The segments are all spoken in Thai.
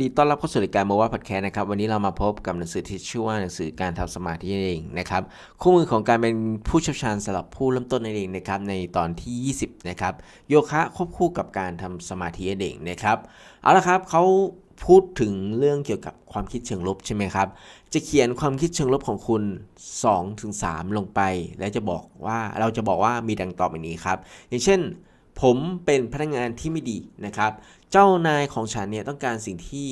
ดีต้อนรับเข้าสู่รายการมาว่าพอดแคสต์นะครับวันนี้เรามาพบกับหนังสือที่ชื่อว่าหนังสือการทำสมาธินั่นเองนะครับคู่มือของการเป็นผู้เชี่ยวชาญสำหรับผู้เริ่มต้นนั่นเองนะครับในตอนที่ 20นะครับโยคะควบคู่กับการทำสมาธินั่นเองนะครับเอาละครับเขาพูดถึงเรื่องเกี่ยวกับความคิดเชิงลบใช่ไหมครับ จะเขียนความคิดเชิงลบของคุณ 2-3 ลงไป และจะบอกว่าเราจะบอกว่ามีดังต่อไปนี้ครับ อย่างเช่น ผมเป็นพนักงานที่ไม่ดีนะครับ เจ้านายของฉันเนี่ยต้องการสิ่งที่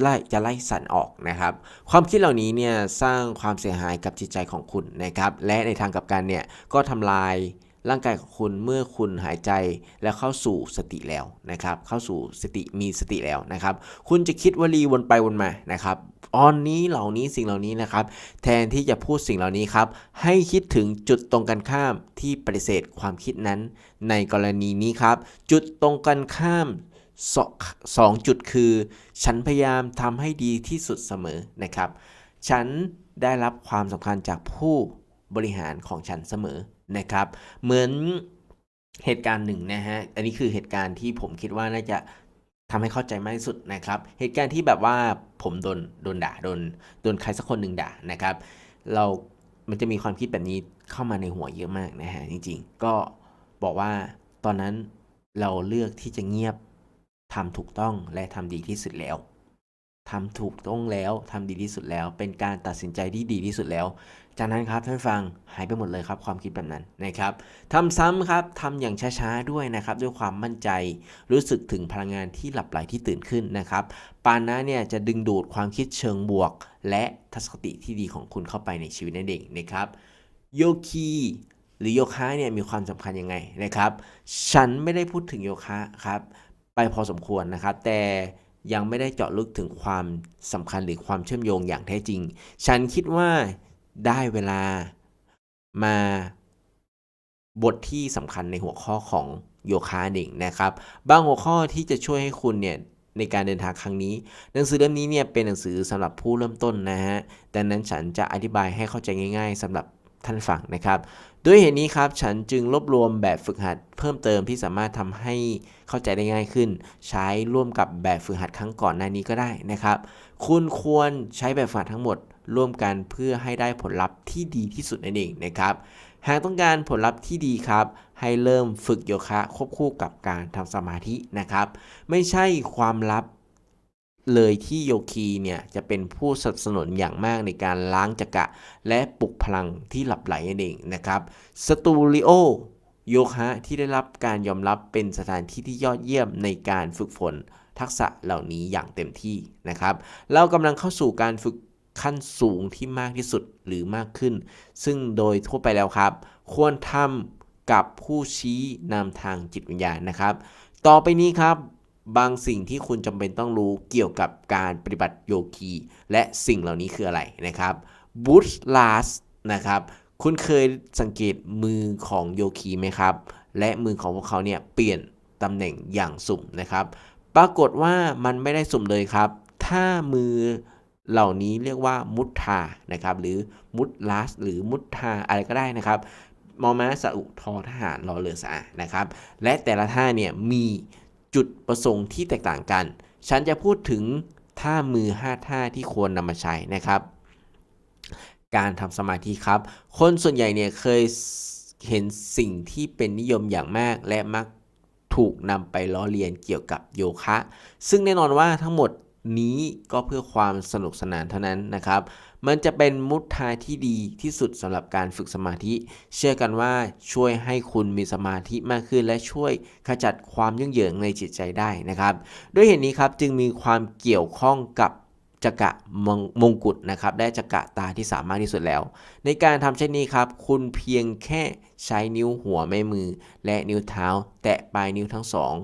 ไล่จะไล่สันออกนะครับ ความคิดเหล่านี้เนี่ยสร้างความเสียหายกับจิตใจของคุณนะครับ และในทางกลับกันเนี่ยก็ทำลายร่างกายของคุณเมื่อคุณหายใจแล้วเข้าสู่สติแล้วนะครับ เข้าสู่สติมีสติแล้วนะครับ คุณจะคิดวลีวนไปวนมานะครับ ออนนี้เหล่านี้สิ่งเหล่านี้นะครับ แทนที่จะพูดสิ่งเหล่านี้ครับ ให้คิดถึงจุดตรงกันข้ามที่ปฏิเสธความคิดนั้น ในกรณีนี้ครับ จุดตรงกันข้ามสสองจุดคือ ฉันพยายามทำให้ดีที่สุดเสมอนะครับ ฉันได้รับความสำคัญจากผู้บริหารของฉันเสมอนะครับ เหมือนเหตุการณ์หนึ่งนะฮะ อันนี้คือเหตุการณ์ที่ผมคิดว่าน่าจะ ทำให้เข้าใจมากที่สุดนะครับ เหตุการณ์ที่แบบว่าผมโดนโดนด่าโดนโดนใครสักคนหนึ่งด่านะครับ เรามันจะมีความคิดแบบนี้เข้ามาในหัวเยอะมากนะฮะจริง ๆ ก็บอกว่าตอนนั้นเราเลือกที่จะเงียบทำถูกต้องและทำดีที่สุดแล้ว ทำถูกต้องแล้วทำดีที่สุดแล้ว เป็นการตัดสินใจที่ดีที่สุดแล้ว จากนั้นครับท่านฟังหายไปหมดเลยครับ ความคิดแบบนั้นนะครับทำซ้ำครับทำอย่างช้าๆด้วยนะครับด้วยความมั่นใจรู้สึกถึงพลังงานที่หลับไหลที่ตื่นขึ้นนะครับปานนั้นเนี่ยจะดึงดูดความคิดเชิงบวก และทัศนคติที่ดีของคุณเข้าไปในชีวิตนั่นเองนะครับโยคีหรือโยคะเนี่ยมีความสำคัญยังไงนะครับ ฉันไม่ได้พูดถึงโยคะครับไปพอสมควรนะครับ แต่ ยังไม่ได้เจาะลึกถึงความสำคัญหรือความเชื่อมโยงอย่างแท้จริง ฉันคิดว่าได้เวลามาบทที่สำคัญในหัวข้อของโยคะเองนะครับ บางหัวข้อที่จะช่วยให้คุณเนี่ยในการเดินทางครั้งนี้ หนังสือเล่มนี้เนี่ยเป็นหนังสือสำหรับผู้เริ่มต้นนะฮะดังนั้นฉันจะอธิบายให้เข้าใจง่าย ๆสำหรับท่านฟังนะครับ ด้วยเหตุนี้ครับ ฉันจึงรวบรวมแบบฝึกหัดเพิ่มเติมที่สามารถทำให้เข้าใจได้ง่ายขึ้น ใช้ร่วมกับแบบฝึกหัดครั้งก่อนหน้านี้ก็ได้นะครับ คุณควรใช้แบบฝึกหัดทั้งหมด ร่วมกันเพื่อให้ได้ผลลัพธ์ที่ดีที่สุดนั่นเองนะครับ หากต้องการผลลัพธ์ที่ดีครับ ให้เริ่มฝึกโยคะควบคู่กับการทำสมาธินะครับ ไม่ใช่ความลับ เลยที่โยคีเนี่ยจะเป็นผู้สนับสนุนอย่างมากในการล้างจักระและปลุกพลังที่หลับไหลนั่นเองนะครับสตูดิโอโยคะที่ได้รับการยอมรับเป็นสถานที่ที่ยอดเยี่ยมในการฝึกฝนทักษะเหล่านี้อย่างเต็มที่นะครับ เรากำลังเข้าสู่การฝึกขั้นสูงที่มากที่สุดหรือมากขึ้น ซึ่งโดยทั่วไปแล้วครับ ควรทำกับผู้ชี้นำทางจิตวิญญาณนะครับ ต่อไปนี้ครับ บางสิ่งที่คุณจำเป็นต้องรู้เกี่ยวกับการปฏิบัติโยคี และสิ่งเหล่านี้คืออะไรนะครับบูตลาสนะครับ คุณเคยสังเกตมือของโยคีไหมครับ และมือของพวกเขาเนี่ยเปลี่ยนตำแหน่งอย่างสุ่มนะครับ ปรากฏว่ามันไม่ได้สุ่มเลยครับ ถ้ามือเหล่านี้เรียกว่ามุตทานะครับ หรือมุตลาส หรือมุตทาอะไรก็ได้นะครับมอม้าสะอุทอทหารรอเรือสะนะครับ และแต่ละท่าเนี่ยมี จุดประสงค์ที่แตกต่างกัน ฉันจะพูดถึงท่ามือ 5 ท่าที่ควรนำมาใช้นะครับ การทำสมาธิครับ คนส่วนใหญ่เนี่ยเคยเห็นสิ่งที่เป็นนิยมอย่างมาก และมักถูกนำไปล้อเลียนเกี่ยวกับโยคะ ซึ่งแน่นอนว่าทั้งหมดนี้ก็เพื่อความสนุกสนานเท่านั้นนะครับ มันจะเป็นมุทาที่ดีที่สุดสำหรับการฝึกสมาธิ เชื่อกันว่าช่วยให้คุณมีสมาธิมากขึ้น และช่วยขจัดความยุ่งเหยิงในจิตใจได้นะครับด้วยเหตุนี้ครับจึงมีความเกี่ยวข้องกับจักระมงมงกุฎนะครับและจักระตาที่สามารถที่สุดแล้ว ในการทำเช่นนี้ครับ คุณเพียงแค่ใช้นิ้วหัวแม่มือ และนิ้วเท้า แตะปลายนิ้วทั้งสอง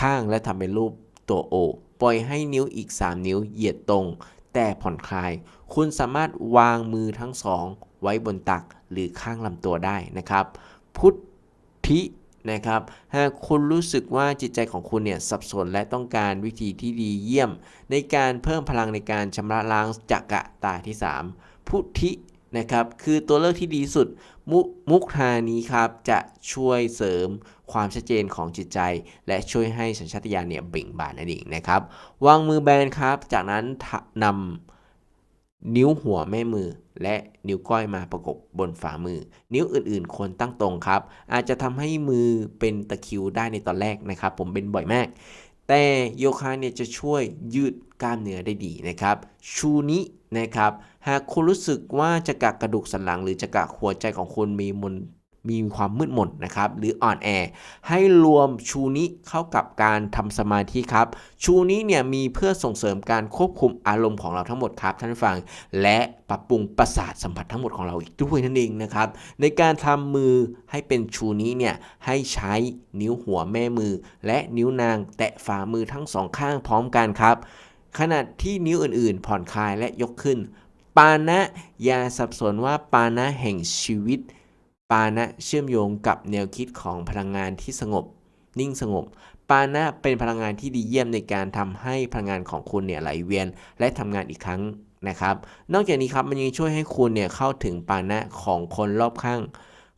ข้างและทำเป็นรูปตัวโอปล่อยให้นิ้วอีก 3 นิ้วเหยียดตรง แต่ผ่อนคลาย คุณสามารถวางมือทั้งสอง ไว้บนตักหรือข้างลำตัวได้นะครับ พุทธินะครับ หากคุณรู้สึกว่าจิตใจของคุณเนี่ยสับสนและต้องการวิธีที่ดีเยี่ยม ในการเพิ่มพลังในการชำระล้างจักระตาที่ 3 พุทธิ นะครับ คือตัวเลือกที่ดีสุดมุมุกทานี้ครับจะช่วยเสริมความชัดเจนของจิตใจ และช่วยให้สัญชาตญาณเนี่ยเบ่งบานนั่นเองนะครับ วางมือแบนครับ จากนั้นนำนิ้วหัวแม่มือ และนิ้วก้อยมาประกบบนฝ่ามือ นิ้วอื่นๆควรตั้งตรงครับ อาจจะทำให้มือเป็นตะคิวได้ในตอนแรกนะครับ ผมเป็นบ่อยมาก แต่โยคะเนี่ยจะช่วยยืดกล้ามเนื้อได้ดีนะครับ ชูนี้นะครับ หากคุณรู้สึกว่าจะกักกระดูกสันหลัง หรือจะกักหัวใจของคุณมีมนมีความมืดมนนะครับ หรืออ่อนแอ ให้รวมชูนี้เข้ากับการทำสมาธิครับ ชูนี้เนี่ยมีเพื่อส่งเสริมการควบคุมอารมณ์ของเราทั้งหมดครับท่านฟัง และปรับปรุงประสาทสัมผัสทั้งหมดของเราอีกด้วยนั่นเองนะครับ ในการทำมือให้เป็นชูนี้เนี่ยให้ใช้นิ้วหัวแม่มือ และนิ้วนาง แตะฝ่ามือทั้งสองข้างพร้อมกันครับ ขณะที่นิ้วอื่นๆ ผ่อนคลายและยกขึ้น ปานะอย่าสับสนว่าปานะแห่งชีวิต ปานะเชื่อมโยงกับแนวคิดของพลังงานที่สงบ นิ่งสงบ ปานะเป็นพลังงานที่ดีเยี่ยมในการทำให้พลังงานของคุณเนี่ยไหลเวียนและทำงานอีกครั้งนะครับ นอกจากนี้ครับมันยังช่วยให้คุณเนี่ยเข้าถึงปานะของคนรอบข้าง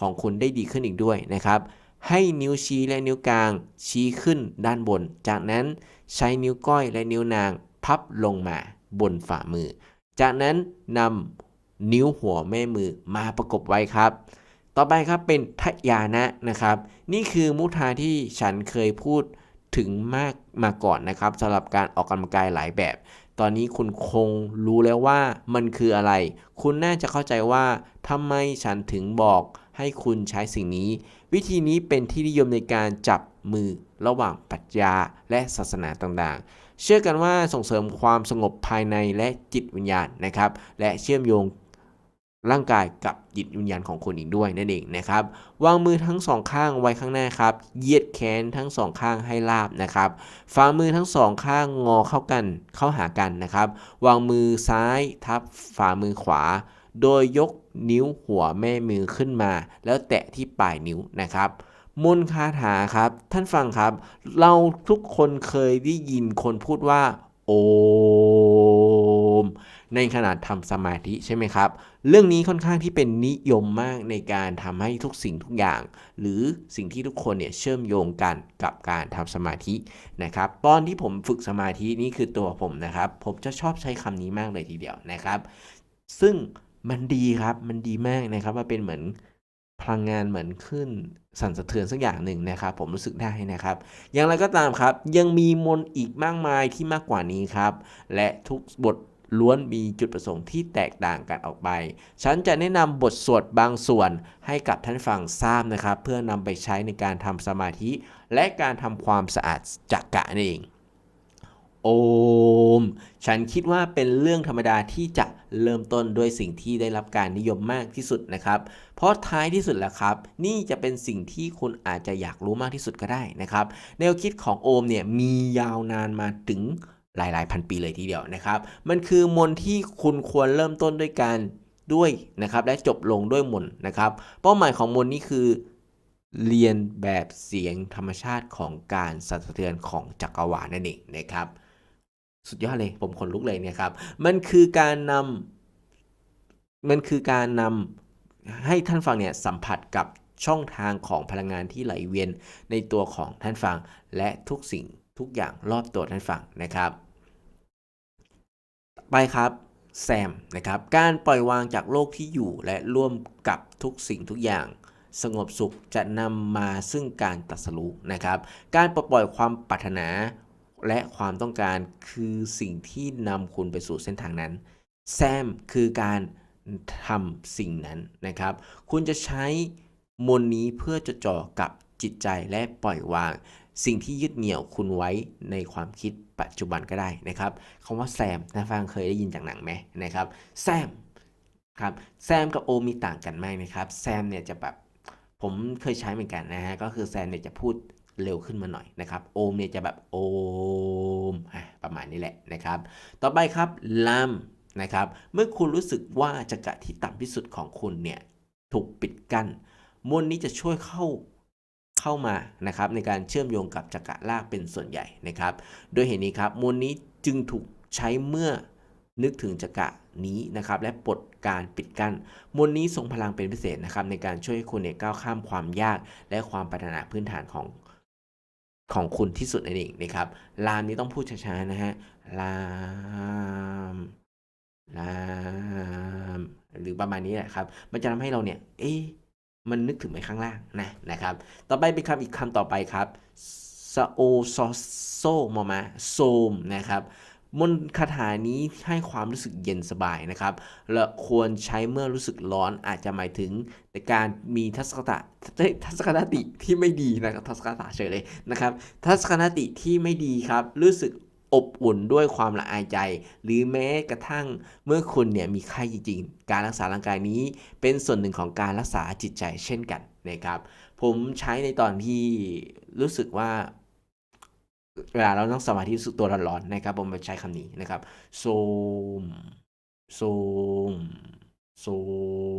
ของคุณได้ดีขึ้นอีกด้วยนะครับ ให้นิ้วชี้และนิ้วกลางชี้ขึ้นด้านบน จากนั้นใช้นิ้วก้อยและนิ้วนางพับลงมาบนฝ่ามือ จากนั้นนำนิ้วหัวแม่มือมาประกบไว้ครับ ต่อไปครับเป็นทยานะนะครับ นี่คือมุทาที่ฉันเคยพูดถึงมากมาก่อนนะครับสำหรับการออกกำลังกายหลายแบบ ตอนนี้คุณคงรู้แล้วว่ามันคืออะไร คุณน่าจะเข้าใจว่าทำไมฉันถึงบอกให้คุณใช้สิ่งนี้ วิธีนี้เป็นที่นิยมในการจับมือระหว่างปรัชญาและศาสนาต่างๆ เชื่อกันว่าส่งเสริมความสงบภายในและจิตวิญญาณนะครับ และเชื่อมโยงร่างกายกับจิตวิญญาณของคุณอีกด้วยนั่นเองนะครับ วางมือทั้งสองข้างไว้ข้างหน้าครับเหยียดแขนทั้งสองข้างให้ราบนะครับฝ่ามือทั้งสองข้างงอเข้ากันเข้าหากันนะครับ วางมือซ้ายทับฝ่ามือขวา โดยยกนิ้วหัวแม่มือขึ้นมา แล้วแตะที่ปลายนิ้วนะครับ มนต์คาถาครับ ท่านฟังครับ เราทุกคนเคยได้ยินคนพูดว่า โอม ในขณะทำสมาธิใช่ไหมครับ เรื่องนี้ค่อนข้างที่เป็นนิยมมากในการทำให้ทุกสิ่งทุกอย่าง หรือสิ่งที่ทุกคนเนี่ยเชื่อมโยงกันกับการทำสมาธินะครับ ตอนที่ผมฝึกสมาธินี่คือตัวผมนะครับ ผมจะชอบใช้คำนี้มากเลยทีเดียวนะครับ ซึ่งมันดีครับ มันดีมากนะครับมันเป็นเหมือน พลังงานเหมือนขึ้นสั่นสะเทือนสักอย่างหนึ่งนะครับ ผมรู้สึกได้นะครับ อย่างไรก็ตามครับ ยังมีมนอีกมากมายที่มากกว่านี้ครับ และทุกบทล้วนมีจุดประสงค์ที่แตกต่างกันออกไป ฉันจะแนะนำบทสวดบางส่วนให้กับท่านฟังทราบนะครับ เพื่อนำไปใช้ในการทำสมาธิ และการทำความสะอาดจักกะนั่นเอง โอม ฉันคิดว่าเป็นเรื่องธรรมดาที่จะ เริ่มต้นด้วยสิ่งที่ได้รับการนิยมมากที่สุดนะครับ เพราะท้ายที่สุดแล้วครับ นี่จะเป็นสิ่งที่คุณอาจจะอยากรู้มากที่สุดก็ได้นะครับ แนวคิดของโอมเนี่ยมียาวนานมาถึงหลายๆ พันปีเลยทีเดียวนะครับ มันคือมนที่คุณควรเริ่มต้นด้วยการด้วยนะครับและจบลงด้วยมนนะครับ เป้าหมายของมนนี้คือเรียนแบบเสียงธรรมชาติของการสั่นสะเทือนของจักรวาลนั่นเองนะครับ สุดยอดเลย ผมขนลุกเลยเนี่ยครับ มันคือการนำมันคือการนำให้ท่านฟังเนี่ยสัมผัสกับช่องทางของพลังงานที่ไหลเวียนในตัวของท่านฟัง และทุกสิ่งทุกอย่างรอบตัวท่านฟังนะครับ ไปครับแซมนะครับ การปล่อยวางจากโลกที่อยู่และร่วมกับทุกสิ่งทุกอย่างสงบสุขจะนำมาซึ่งการตรัสรู้นะครับ การปลดปล่อยความปรารถนา และความต้องการคือสิ่งที่นำคุณไปสู่เส้นทางนั้น แซมคือการทำสิ่งนั้นนะครับ คุณจะใช้มนนี้เพื่อจะจ่อกับจิตใจและปล่อยวาง สิ่งที่ยึดเหนี่ยวคุณไว้ในความคิดปัจจุบันก็ได้นะครับคำว่าแซมนะฟังเคยได้ยินจากหนังไหมนะครับแซมครับแซมกับโอมมีต่างกันไหมนะครับแซมเนี่ยจะแบบผมเคยใช้เหมือนกันนะฮะก็คือแซมเนี่ยจะพูด เร็วขึ้นมาหน่อยนะครับ โอมเนี่ยจะแบบโอมอะประมาณนี้แหละนะครับ ต่อไปครับลามนะครับ เมื่อคุณรู้สึกว่าจักระที่ต่ำที่สุดของคุณเนี่ยถูกปิดกั้นมวลนี้จะช่วยเข้าเข้ามานะครับในการเชื่อมโยงกับจักระลากเป็นส่วนใหญ่นะครับ โดยเหตุนี้ครับมวลนี้จึงถูกใช้เมื่อนึกถึงจักระนี้นะครับและปลดการปิดกั้นมนต์นี้ทรงพลังเป็นพิเศษนะครับในการช่วยให้คุณเนี่ยก้าวข้ามความยาก และความปรารถนาพื้นฐานของ ของคุณที่สุดนั่นเองนะครับลามนี้ต้องพูดช้าๆนะฮะลามลามหรือประมาณนี้แหละครับมันจะทำให้เราเนี่ย เอ๊ะมันนึกถึงไปข้างล่างนะนะครับ ต่อไปเป็นคำอีกคำต่อไปครับซโอซโซมอมาโซมนะครับ มนต์คาถานี้ให้ความรู้สึกเย็นสบายนะครับ และควรใช้เมื่อรู้สึกร้อนอาจจะหมายถึงในการมีทัศนคติทัศนคติที่ไม่ดีนะครับทัศนคติเฉยเลยนะครับ ทัศนคติที่ไม่ดีครับ รู้สึกอบอุ่นด้วยความละอายใจ หรือแม้กระทั่งเมื่อคุณเนี่ยมีไข้จริงๆ การรักษาร่างกายนี้เป็นส่วนหนึ่งของการรักษาจิตใจเช่นกันนะครับ ผมใช้ในตอนที่รู้สึกว่า เวลาเราต้องสมาธิสึกตัวร้อนๆนะครับ ผมใช้คำนี้นะครับโซมโซมโซ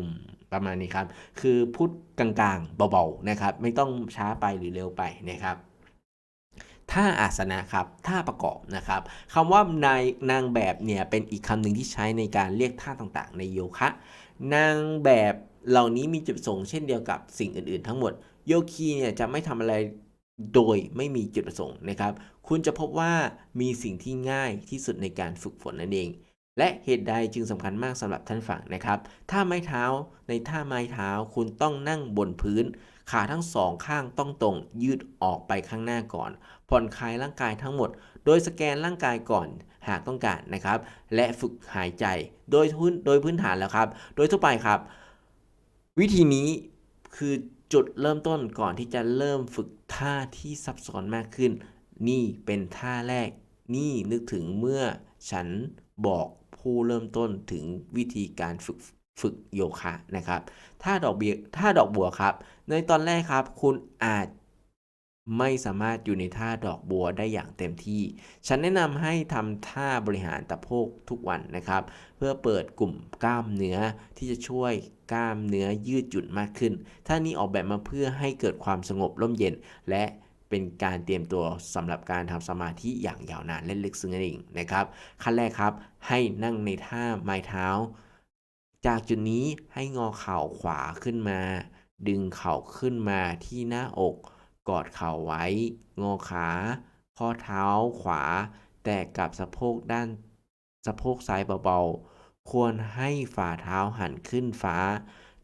มประมาณนี้ครับ คือพูดกลางๆ เบาๆนะครับ ไม่ต้องช้าไปหรือเร็วไปนะครับท่าอาสนะครับท่าประกอบนะครับคำว่านายนางแบบเนี่ยเป็นอีกคำหนึ่งที่ใช้ในการเรียกท่าต่างๆ ในโยคะ นางแบบเหล่านี้มีจุดประสงค์เช่นเดียวกับสิ่งอื่นๆ ทั้งหมดโยคีเนี่ยจะไม่ทำอะไร โดยไม่มีจุดประสงค์นะครับ คุณจะพบว่ามีสิ่งที่ง่ายที่สุดในการฝึกฝนนั่นเอง และเหตุใดจึงสำคัญมากสำหรับท่านฝั่งนะครับถ้าไม้เท้าในท่าไม้เท้าคุณต้องนั่งบนพื้น ขาทั้งสองข้างต้องตรง ยืดออกไปข้างหน้าก่อน ผ่อนคลายร่างกายทั้งหมด โดยสแกนร่างกายก่อนหากต้องการนะครับ และฝึกหายใจ โดยพื้นโดยพื้นฐานแล้วครับ โดยทั่วไปครับ วิธีนี้คือ จุดเริ่มต้นก่อนที่จะเริ่มฝึกท่าที่ซับซ้อนมากขึ้น นี่เป็นท่าแรก นี่นึกถึงเมื่อฉันบอกผู้เริ่มต้นถึงวิธีการฝึกฝึกโยคะนะครับ ท่าดอกเบี้ยท่าดอกบัวครับ ในตอนแรกครับ คุณอาจ ไม่สามารถอยู่ในท่าดอกบัวได้อย่างเต็มที่ ฉันแนะนำให้ทำท่าบริหารตะโพกทุกวันนะครับ เพื่อเปิดกลุ่มกล้ามเนื้อที่จะช่วยกล้ามเนื้อยืดหยุ่นมากขึ้น ท่านี้ออกแบบมาเพื่อให้เกิดความสงบร่มเย็น และเป็นการเตรียมตัวสำหรับการทำสมาธิอย่างยาวนานและลึกซึ้งนั่นเองนะครับ ขั้นแรกครับ ให้นั่งในท่าไม้เท้า จากจุดนี้ให้งอเข่าขวาขึ้นมา ดึงเข่าขึ้นมาที่หน้าอก กอดเข่าไว้ งอขา ข้อเท้าขวา แตะกับสะโพกด้านสะโพกซ้ายเบาๆ ควรให้ฝ่าเท้าหันขึ้นฟ้า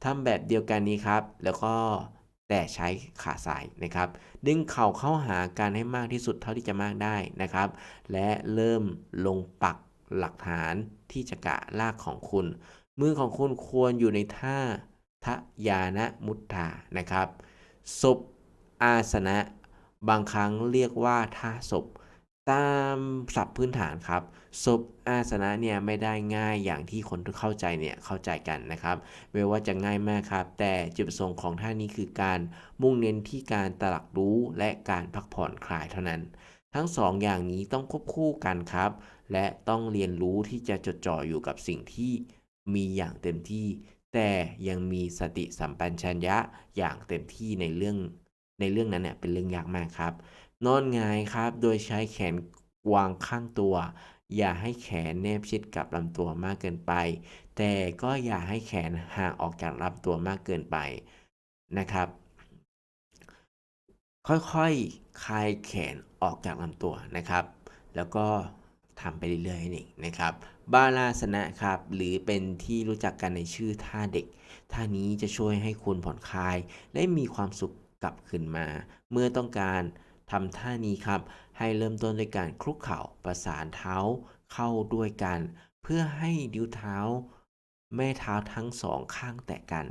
ทำแบบเดียวกันนี้ครับ แล้วก็แต่ใช้ขาซ้ายนะครับ ดึงเข่าเข้าหากันให้มากที่สุดเท่าที่จะมากได้นะครับ และเริ่มลงปักหลักฐานที่จะกะลากของคุณ มือของคุณควรอยู่ในท่าทะยานะมุตตานะครับศพ อาสนะ บางครั้งเรียกว่าท่าศพ ตามศัพท์พื้นฐานครับศพอาสนะเนี่ยไม่ได้ง่ายอย่างที่คนเข้าใจเนี่ยเข้าใจกันนะครับไม่ว่าจะง่ายมากครับ แต่จุดประสงค์ของท่านี้คือการมุ่งเน้นที่การตรักรู้และการพักผ่อนคลายเท่านั้น ทั้งสองอย่างนี้ต้องควบคู่กันครับ และต้องเรียนรู้ที่จะจดจ่ออยู่กับสิ่งที่มีอย่างเต็มที่ แต่ยังมีสติสัมปชัญญะอย่างเต็มที่ในเรื่อง ในเรื่องนั้นเนี่ยเป็นเรื่องยากมากครับ นอนงายครับ โดยใช้แขนวางข้างตัว อย่าให้แขนแนบชิดกับลำตัวมากเกินไป แต่ก็อย่าให้แขนห่างออกจากลำตัวมากเกินไปนะครับ ค่อยๆคลายแขนออกจากลำตัวนะครับ แล้วก็ทำไปเรื่อยๆนี่นะครับบาลาสนะครับ หรือเป็นที่รู้จักกันในชื่อท่าเด็ก ท่านี้จะช่วยให้คุณผ่อนคลาย และมีความสุข กลับขึ้นมา เมื่อต้องการทำท่านี้ครับ ให้เริ่มต้นด้วยการคลุกเข่าประสานเท้าเข้าด้วยกัน เพื่อให้นิ้วเท้า แม่เท้าทั้งสองข้างแตะกัน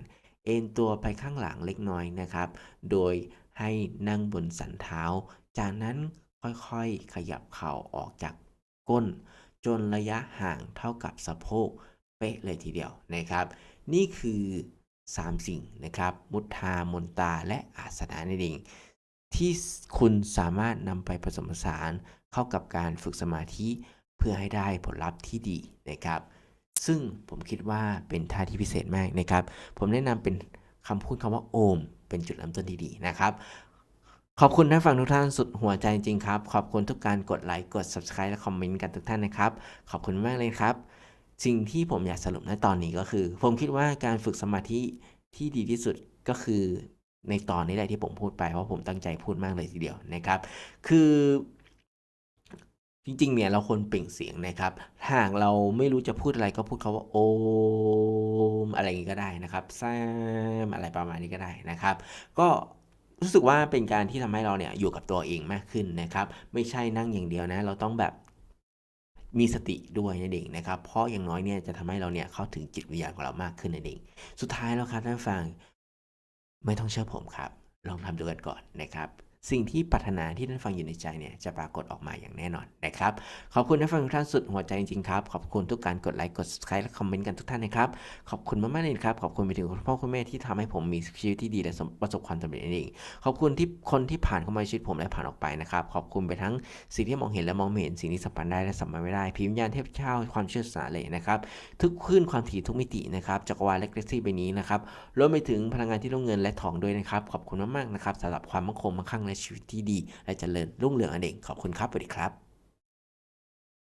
เอ็นตัวไปข้างหลังเล็กน้อยนะครับ โดยให้นั่งบนสันเท้า จากนั้นค่อยๆ ขยับเข่าออกจากก้น จนระยะห่างเท่ากับสะโพกเป๊ะเลยทีเดียวนะครับ นี่คือ 3 สิ่งนะครับมุทามนตาและอาสนะนั่นเองที่คุณสามารถนำไปผสมผสานเข้ากับการฝึกสมาธิเพื่อให้ได้ผลลัพธ์ที่ดีนะครับ ซึ่งผมคิดว่าเป็นท่าที่พิเศษมากนะครับ ผมแนะนำเป็นคำพูดคำว่าโอม เป็นจุดเริ่มต้นที่ดีนะครับ ขอบคุณท่านฟังทุกท่านสุดหัวใจจริงครับ ขอบคุณทุกการกดไลค์กด subscribe และคอมเมนต์กันทุกท่านนะครับ ขอบคุณมากเลยครับ สิ่งที่ผมอยากสรุปในตอนนี้ก็คือ ผมคิดว่าการฝึกสมาธิที่ดีที่สุดก็คือในตอนนี้แหละที่ผมพูดไปเพราะผมตั้งใจพูดมากเลยทีเดียวนะครับ คือจริงๆ เนี่ยเราควรเปล่งเสียงนะครับหากเราไม่รู้จะพูดอะไรก็พูดคาว่าโอมอะไรอย่างนี้ก็ได้นะครับแซมอะไรประมาณนี้ก็ได้นะครับ ก็รู้สึกว่าเป็นการที่ทำให้เราเนี่ยอยู่กับตัวเองมากขึ้นนะครับ ไม่ใช่นั่งอย่างเดียวนะ เราต้องแบบ มีสติด้วยนั่นเองนะครับ เพราะอย่างน้อยเนี่ยจะทำให้เราเนี่ยเข้าถึงจิตวิญญาณของเรามากขึ้นนั่นเอง สุดท้ายแล้วครับท่านฟัง ไม่ต้องเชื่อผมครับ ลองทำดูกันก่อนนะครับ สิ่งที่ปรารถนาที่ท่านฟังอยู่ในใจเนี่ยจะปรากฏออกมาอย่างแน่นอนนะครับ ขอบคุณท่านฟังทุกท่านสุดหัวใจจริงๆครับ ขอบคุณทุกการกดไลค์กด subscribe และคอมเมนต์กันทุกท่านนะครับ ขอบคุณมากๆเลยครับ ขอบคุณไปถึงคุณพ่อคุณแม่ที่ทำให้ผมมีชีวิตที่ดีและประสบความสำเร็จนั่นเอง ขอบคุณที่คนที่ผ่านเข้ามาในชีวิตผมและผ่านออกไปนะครับ ขอบคุณไปทั้งสิ่งที่มองเห็นและมองไม่เห็นสิ่งที่สัมผัสได้และสัมผัสไม่ได้พิมพ์ยานเทพเจ้าความเชื่อสาเลยนะครับทุกคลื่นความถี่ทุกมิตินะครับจักรวาลและกาแล็กซี่ใบนี้นะครับรวมไปถึงพลังงานที่ต้องเงินและทองด้วยนะครับขอบคุณมากๆนะครับสำหรับความมั่นคงมั่งคั่งในชีวิตที่ดี และเจริญรุ่งเรืองอันเองขอบคุณครับสวัสดีครับ